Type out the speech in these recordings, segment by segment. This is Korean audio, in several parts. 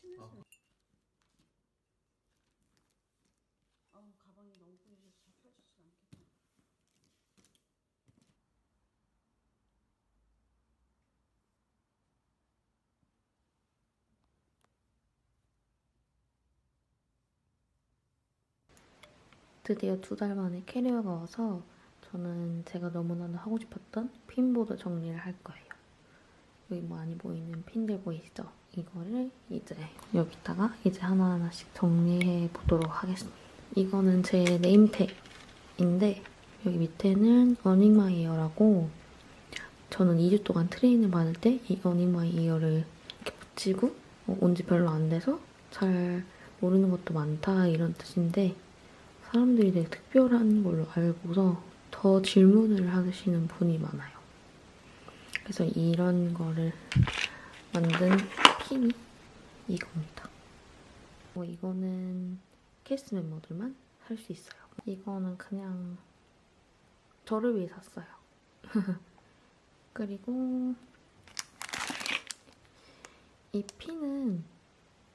친해서. 어. 어 가방이 너무 꾸려져서 잡혀지지 않겠다. 드디어 두 달 만에 캐리어가 와서 저는 제가 너무나도 하고 싶었던 핀보드 정리를 할 거예요. 여기 많이 보이는 핀들 보이시죠? 이거를 이제 여기다가 이제 하나하나씩 정리해 보도록 하겠습니다. 이거는 제 네임택인데 여기 밑에는 어닝마이 이어라고 저는 2주 동안 트레이닝 받을 때 이 어닝마이 이어를 이렇게 붙이고 어, 온지 별로 안 돼서 잘 모르는 것도 많다 이런 뜻인데 사람들이 되게 특별한 걸로 알고서 더 질문을 하시는 분이 많아요. 그래서 이런 거를 만든 핀이 이겁니다. 뭐 이거는 캐스트 멤버들만 살 수 있어요. 이거는 그냥 저를 위해 샀어요. 그리고 이 핀은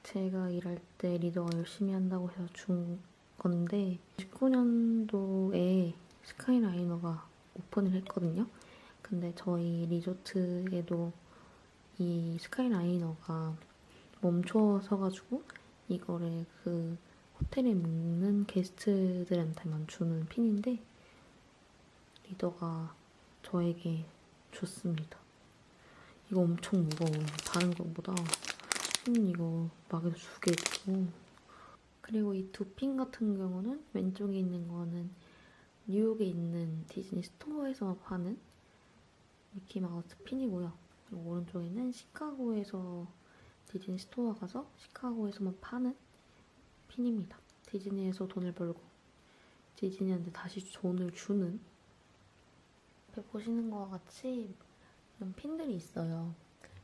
제가 일할 때 리더가 열심히 한다고 해서 준 건데 19년도에 스카이라이너가 오픈을 했거든요. 근데 저희 리조트에도 이 스카이라이너가 멈춰 서가지고 이거를 그 호텔에 묵는 게스트들한테만 주는 핀인데 리더가 저에게 줬습니다. 이거 엄청 무거워요. 다른 것보다 핀 이거 막에서 두개 있고 그리고 이 두 핀 같은 경우는 왼쪽에 있는 거는 뉴욕에 있는 디즈니 스토어에서 파는 미키마우스 핀이고요. 그리고 오른쪽에는 시카고에서 디즈니 스토어 가서 시카고에서만 파는 핀입니다. 디즈니에서 돈을 벌고 디즈니한테 다시 돈을 주는 옆에 보시는 것과 같이 이런 핀들이 있어요.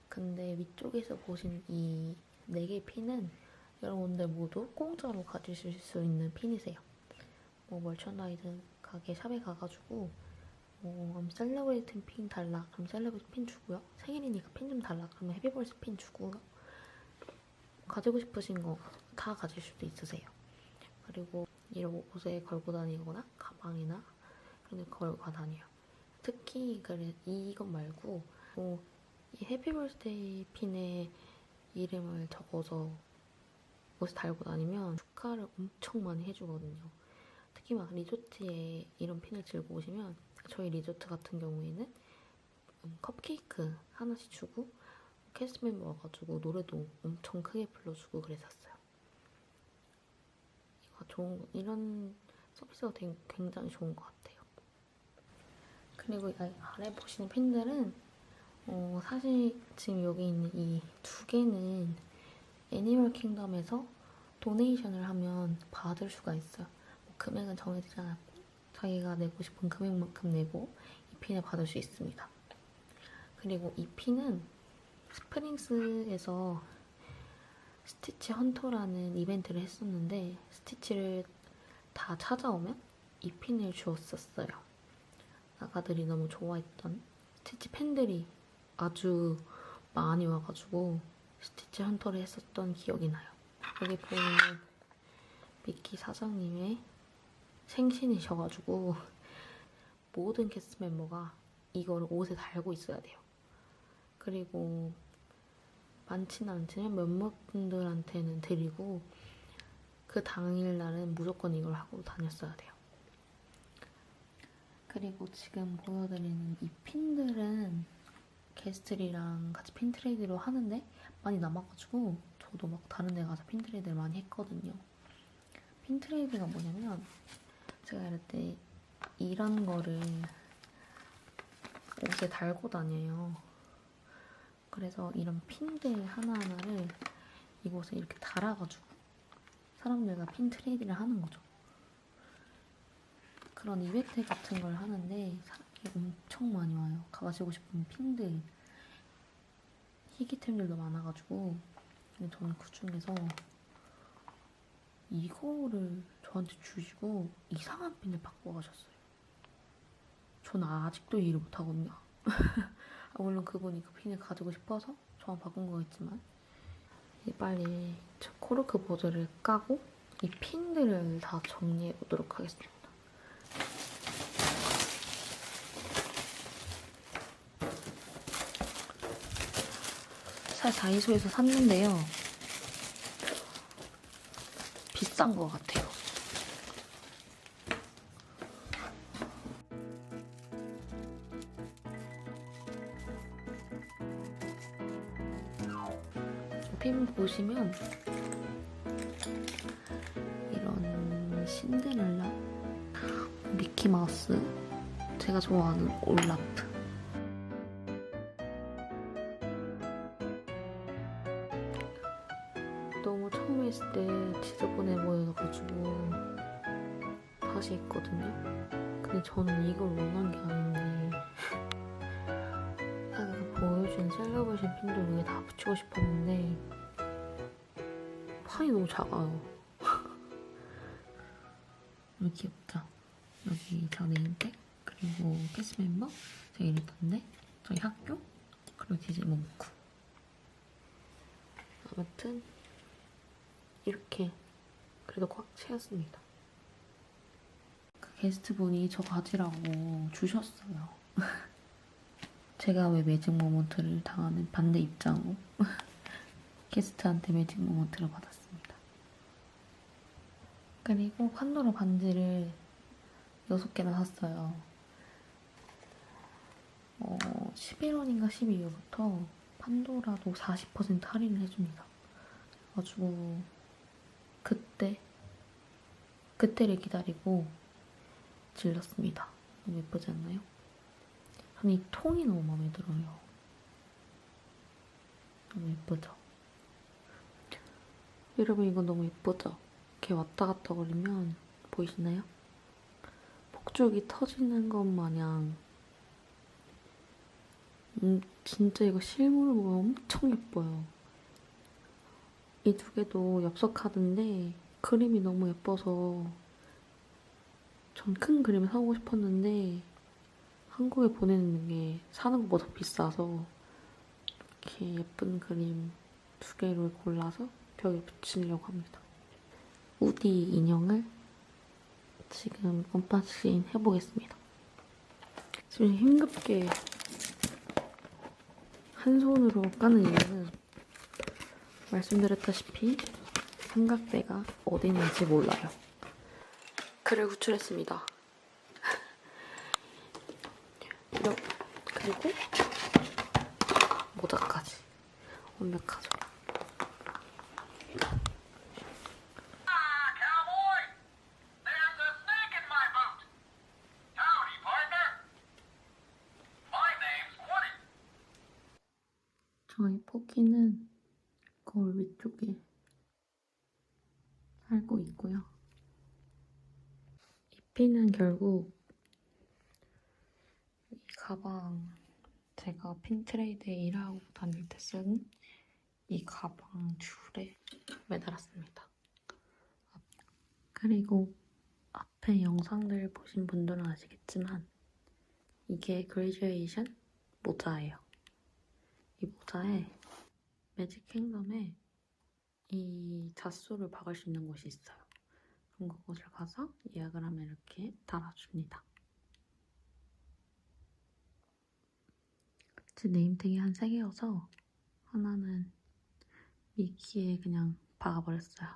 근데 위쪽에서 보신 이 네 개의 핀은 여러분들 모두 공짜로 가지실 수 있는 핀이세요. 뭐 멀천다이즈 가게 샵에 가가지고 뭐 그럼 셀러브레이트 핀 달라 그럼 셀러브레이트 핀 주고요. 생일이니까 핀 좀 달라 그러면 해피버스 핀 주고요. 가지고 싶으신 거 다 가질 수도 있으세요. 그리고 이런 옷에 걸고 다니거나 가방이나 그런 데 걸고 다녀요. 특히 이것 말고 뭐 이 해피버스데이 핀에 이름을 적어서 옷에 달고 다니면 축하를 엄청 많이 해주거든요. 특히 막 리조트에 이런 핀을 들고 오시면 저희 리조트 같은 경우에는 음, 컵케이크 하나씩 주고 캐스트 멤버 와가지고 노래도 엄청 크게 불러주고 그랬었어요. 이거 좋은 이런 서비스가 되게 굉장히 좋은 것 같아요. 그리고 이 아래 보시는 핀들은 어, 사실 지금 여기 있는 이 두 개는 애니멀 킹덤에서 도네이션을 하면 받을 수가 있어요. 뭐 금액은 정해지지 않았고 자기가 내고 싶은 금액만큼 내고 이 핀을 받을 수 있습니다. 그리고 이 핀은 스프링스에서 스티치 헌터라는 이벤트를 했었는데 스티치를 다 찾아오면 이 핀을 주었었어요. 아가들이 너무 좋아했던 스티치 팬들이 아주 많이 와가지고 스티치 헌터를 했었던 기억이 나요. 여기 보이는 미키 사장님의 생신이셔가지고 모든 캐스트 멤버가 이거를 옷에 달고 있어야 돼요. 그리고 많지는 않지만 몇몇 분들한테는 드리고 그 당일날은 무조건 이걸 하고 다녔어야 돼요. 그리고 지금 보여드리는 이 핀들은 게스트들이랑 같이 핀 트레이드로 하는데 많이 남아가지고 저도 막 다른 데 가서 핀 트레이드를 많이 했거든요. 핀 트레이드가 뭐냐면 제가 이럴 때 이런 거를 옷에 달고 다녀요. 그래서 이런 핀들 하나하나를 이곳에 이렇게 달아가지고 사람들과 핀 트레이드를 하는 거죠. 그런 이벤트 같은 걸 하는데 사람이 엄청 많이 와요. 가지고 싶은 핀들, 희귀템들도 많아가지고 근데 저는 그 중에서 이거를 저한테 주시고 이상한 핀을 바꿔가셨어요. 저는 아직도 이해를 못하거든요. 아, 물론 그분이 그 핀을 가지고 싶어서 저만 바꾼 거겠지만 이제 빨리 저 코르크 보드를 까고 이 핀들을 다 정리해 보도록 하겠습니다. 사실 다이소에서 샀는데요. 싼 것 같아요. 핀 보시면 이런 신데렐라, 미키마우스, 제가 좋아하는 올라프 너무 처음에 있을 때 지저분해 보여가지고 다시 했거든요. 근데 저는 이걸 원한 게 아닌데 아까 그 보여준 셀러브레이션 핀도 여기 다 붙이고 싶었는데 판이 너무 작아요. 너무 귀엽죠? 여기 저 네임팩 그리고 캐시 멤버 저기 리턴데 저희 학교 그리고 디즈니 몽크 아무튼 이렇게 그래도 꽉 채웠습니다. 그 게스트분이 저 가지라고 주셨어요. 제가 왜 매직 모먼트를 당하는 반대 입장으로 게스트한테 매직 모먼트를 받았습니다. 그리고 판도라 반지를 6개나 샀어요. 어, 11원인가 12월부터 판도라도 40% 할인을 해줍니다. 그래가지고 그때 그때를 기다리고 질렀습니다. 너무 예쁘지 않나요? 저는 이 통이 너무 마음에 들어요. 너무 예쁘죠? 여러분 이거 너무 예쁘죠? 이렇게 왔다 갔다 거리면 보이시나요? 폭죽이 터지는 것 마냥 음, 진짜 이거 실물로 보면 엄청 예뻐요. 이 두 개도 엽서 카드인데 그림이 너무 예뻐서 전 큰 그림을 사고 싶었는데 한국에 보내는 게 사는 것보다 비싸서 이렇게 예쁜 그림 두 개를 골라서 벽에 붙이려고 합니다. 우디 인형을 지금 언박싱 해보겠습니다. 지금 힘겹게 한 손으로 까는 이유는 말씀드렸다시피 삼각대가 어디 있는지 몰라요. 글을 구출했습니다. 그리고 모자까지 완벽하죠. 거울 위쪽에 살고 있고요. 이 핀은 결국 이 가방 제가 핀트레이드에 일하고 다닐 때 쓴 이 가방 줄에 매달았습니다. 앞- 그리고 앞에 영상들 보신 분들은 아시겠지만 이게 그레듀에이션 모자예요. 이 모자에 매직 킹덤에 이 잣소를 박을 수 있는 곳이 있어요. 그럼 그곳을 가서 예약을 하면 이렇게 달아줍니다. 제 네임택이 한 3개여서 하나는 미키에 그냥 박아버렸어요.